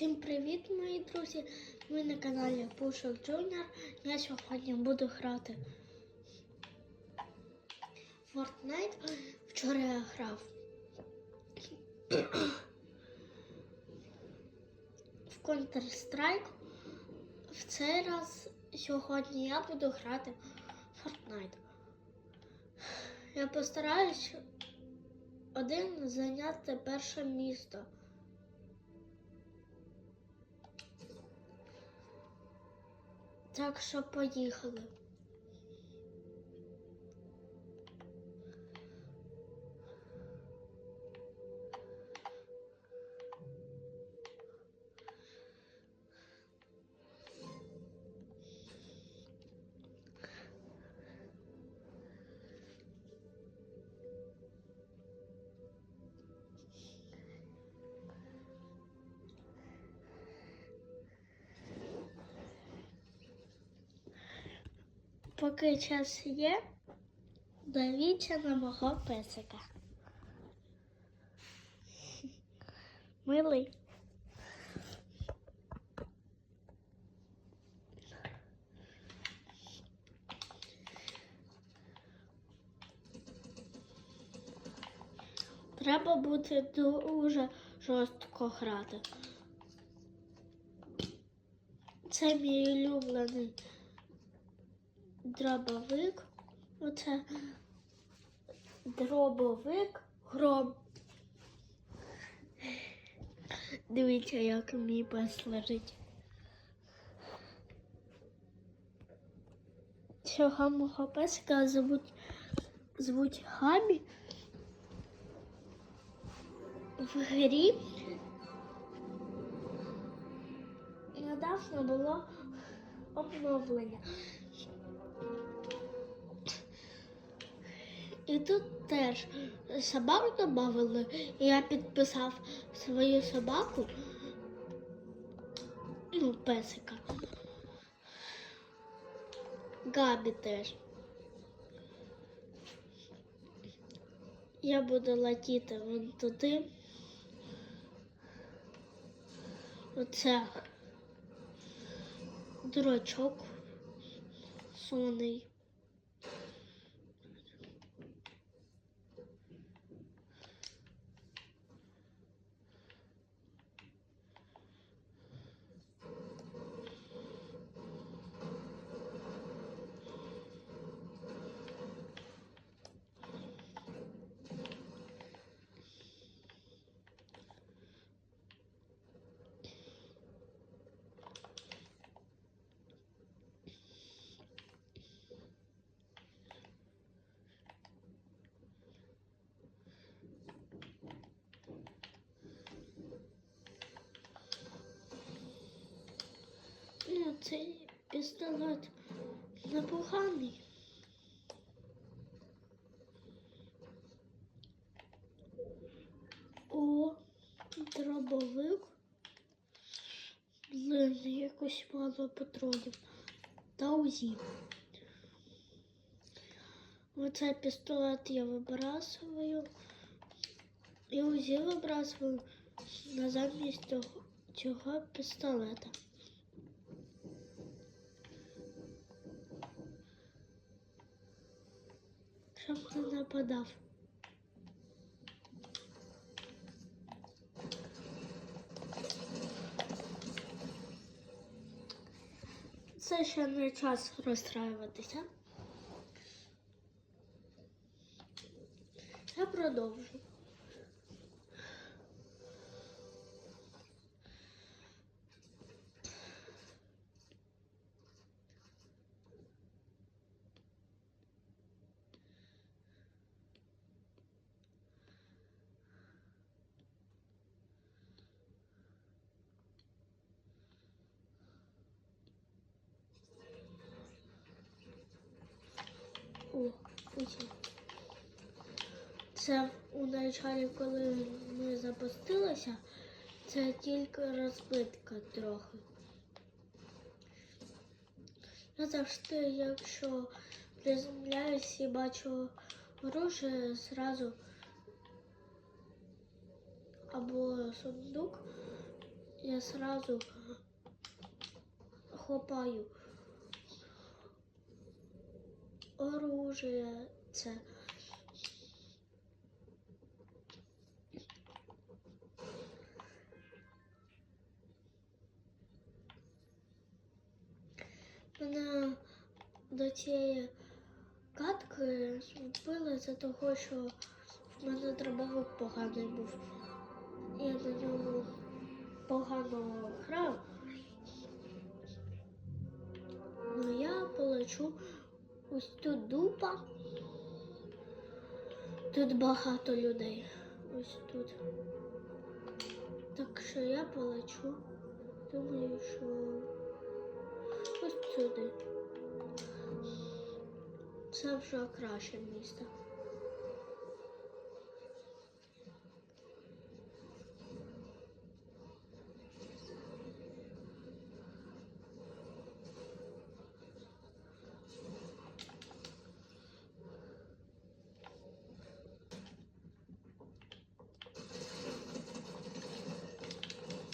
Всім привіт, мої друзі! Ви на каналі Пушок Junior. Я сьогодні буду грати Fortnite. Вчора я грав в Counter-Strike. В цей раз сьогодні я буду грати в Fortnite. Я постараюсь один зайняти перше місто. Так що поїхали. Поки час є, дивіться на мого песика. Милий. Треба бути дуже жорстко грати. Це мій улюблений дробовик. Оце дробовик гроб. Дивіться, як мій пес лежить. Цього мого песика звуть, звуть Габі. В грі недавно було обновлення. І тут теж собак додали, і я підписав свою собаку, ну, песика. Габі теж. Я буду летіти вон туди. Оце дурачок сонний. Ну, цей пістолет непоганий. О, дробовик. Блин, якось мало патронів. Та УЗІ. Оцей пістолет я вибрасую. І УЗІ вибрасую на замість цього, пістолета. Нападав. Це ще не час розстраюватися. Я продовжу. О, ось. Це у началі, коли ми запустилися, це тільки розбитка трохи. Я завжди, якщо приземляюсь і бачу оружие, зразу або сундук, я сразу хопаю оружие це. Мене до цієї катки зробили за того, що в мене дробовик поганий був. Я на ньому погано грав. Ну я полечу ось тут дупа. Тут багато людей. Ось тут. Так що я полечу. Думаю, що ось сюди. Це вже краще місце.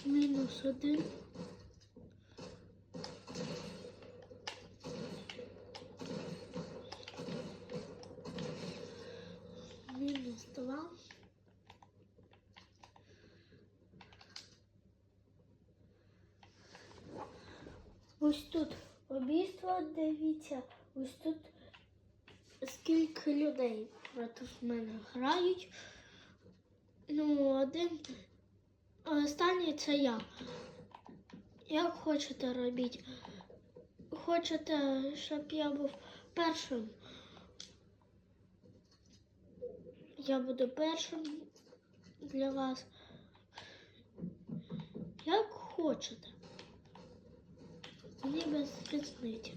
Мінус один. Мінус два. Ось тут обійство, дивіться, ось тут скільки людей проти мене грають. Ну, один останній це я. Як хочете робіть? Хочете, щоб я був першим? Я буду першим для вас. Як хочете. Без різниці.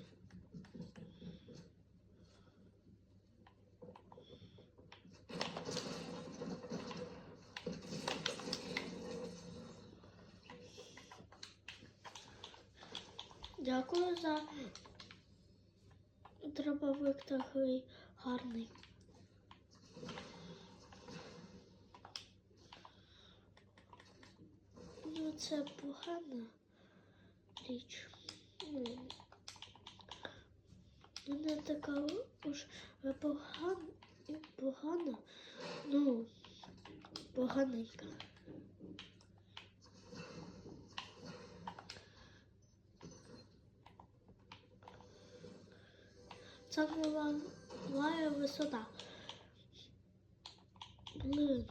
Дякую за дробовик такий гарний. Ну, це погана річ. Вона така уж погана, погана, ну, поганенька. Це була висота. Блин.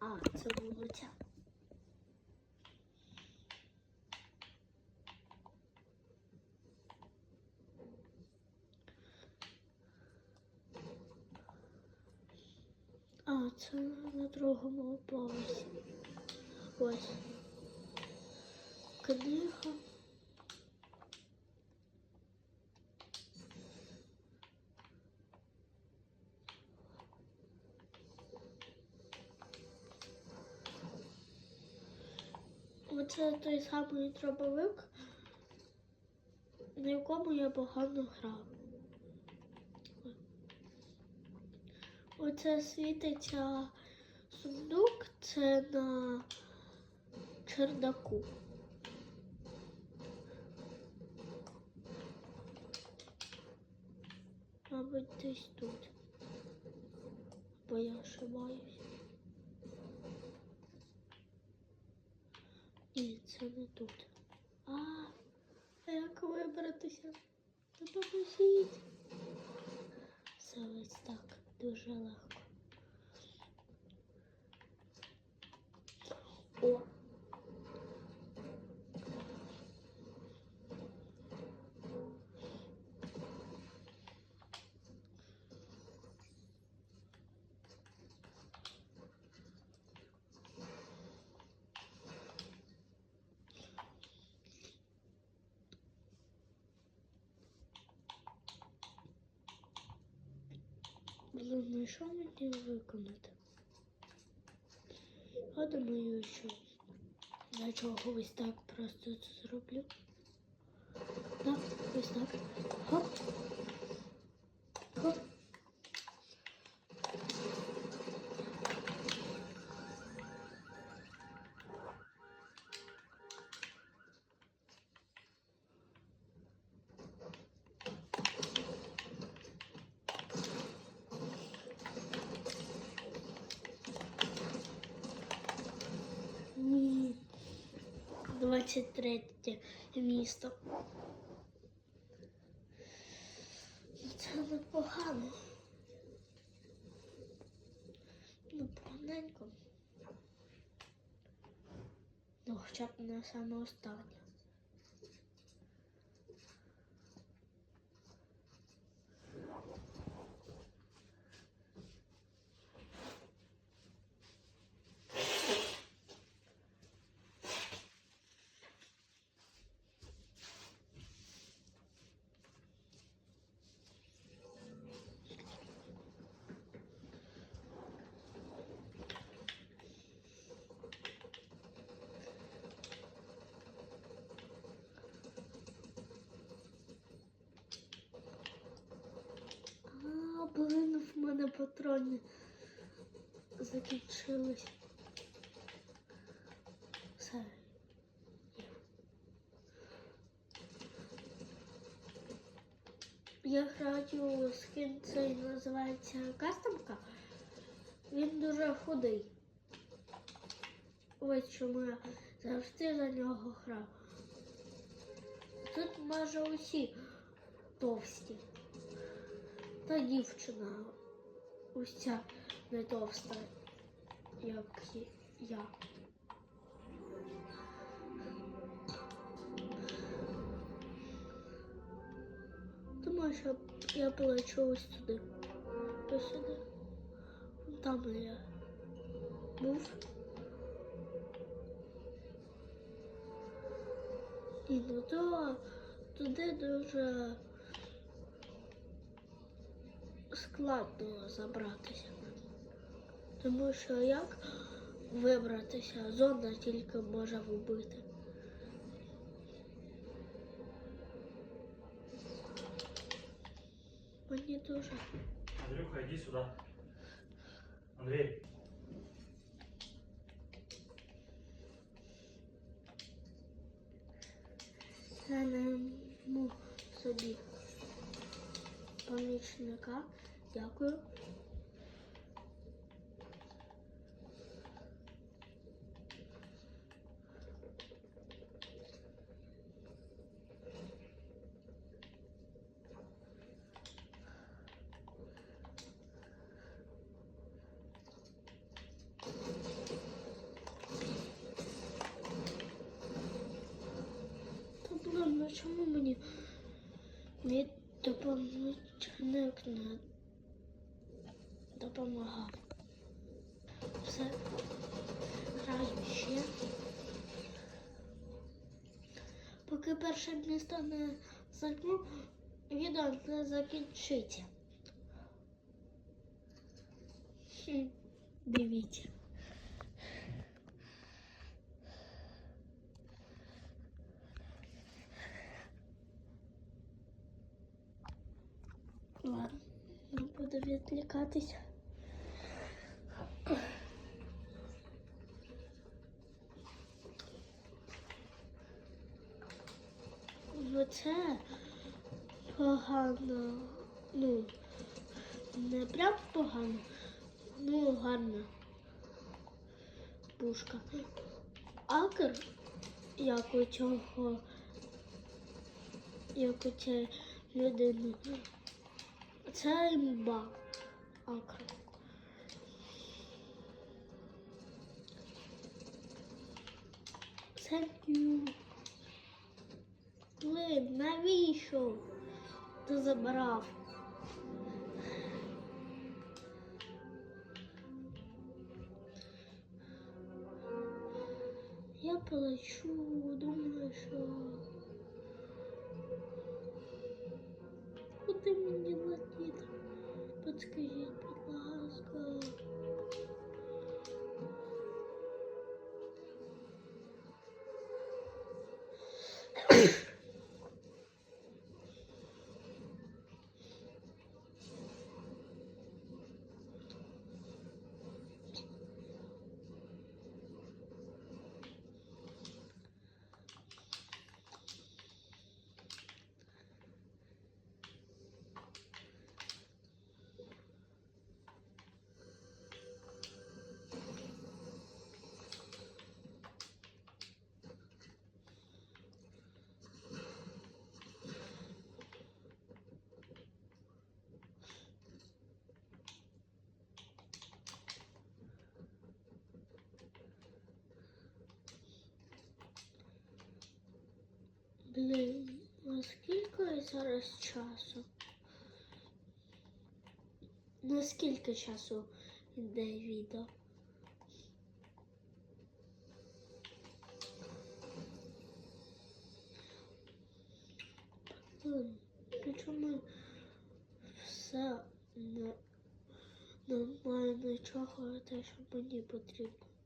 А, це вулиця. А, це на другому поверсі. Ось. Книга. Оце той самий дробовик, на якому я погано грав. Оце світиться сундук, це на чердаку. Мабуть, десь тут. Бо я ошибаюсь. Ні, це не тут. А, а як вибратися? Допоможіть. Все ось так, дуже легко. О. Ну що мені виконати? Я думаю, що я чогось так просто це зроблю. Так, ось так. Хоп. Ні. 23 місто. Це непогано. Ну, поганенько. Ну, хоча б не саме останнє. А, блин, в мене патрони закінчились. Все. Я граю скін, цей називається кастомка. Він дуже худий. Ось чому я завжди за нього граю. Тут майже усі товсті. Та дівчина ось ця не товста, як я. Думаю, що я полечу ось туди. Ось сюди. Там я був. І ну то туди дуже складно забратися. Тому що як вибратися, зона тільки може вбити. Мені дуже. Андрюха, иди сюда. Андрей. Найму собі помічника. Дякую. Чому мені мій допомічник не допомагав? Все, граю ще. Поки перше місто не займу, відео не закінчиться. Дивіться. Ладно, не буду відвлікатись. Ну це погано. Ну, не прям погано, ну гарна пушка. Акер, як у цього, як у цієї людини. Це імба. Акр. Thank you. Блин, навіщо? Ти забрав. Я плачу, думаю, що Блін, а скільки зараз часу? На скільки часу йде відео? Причому все не, немає нічого, те, що мені потрібно.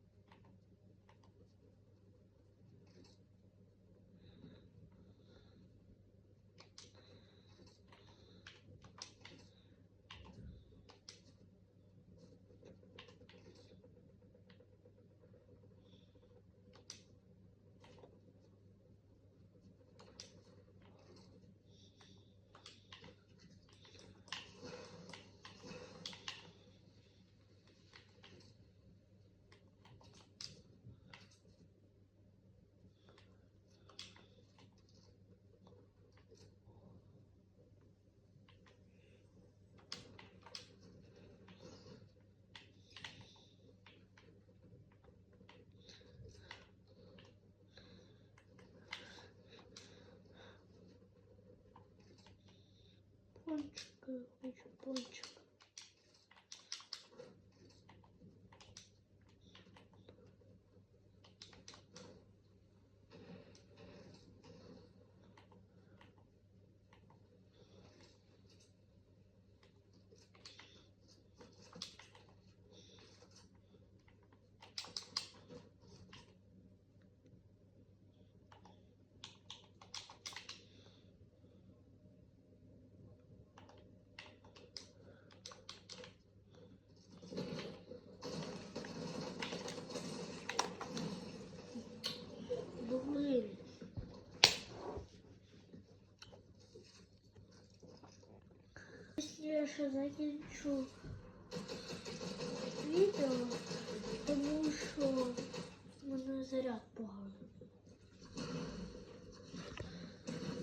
Пончики, хочу пончик. Я ще закінчу відео, тому що в мене заряд поганий.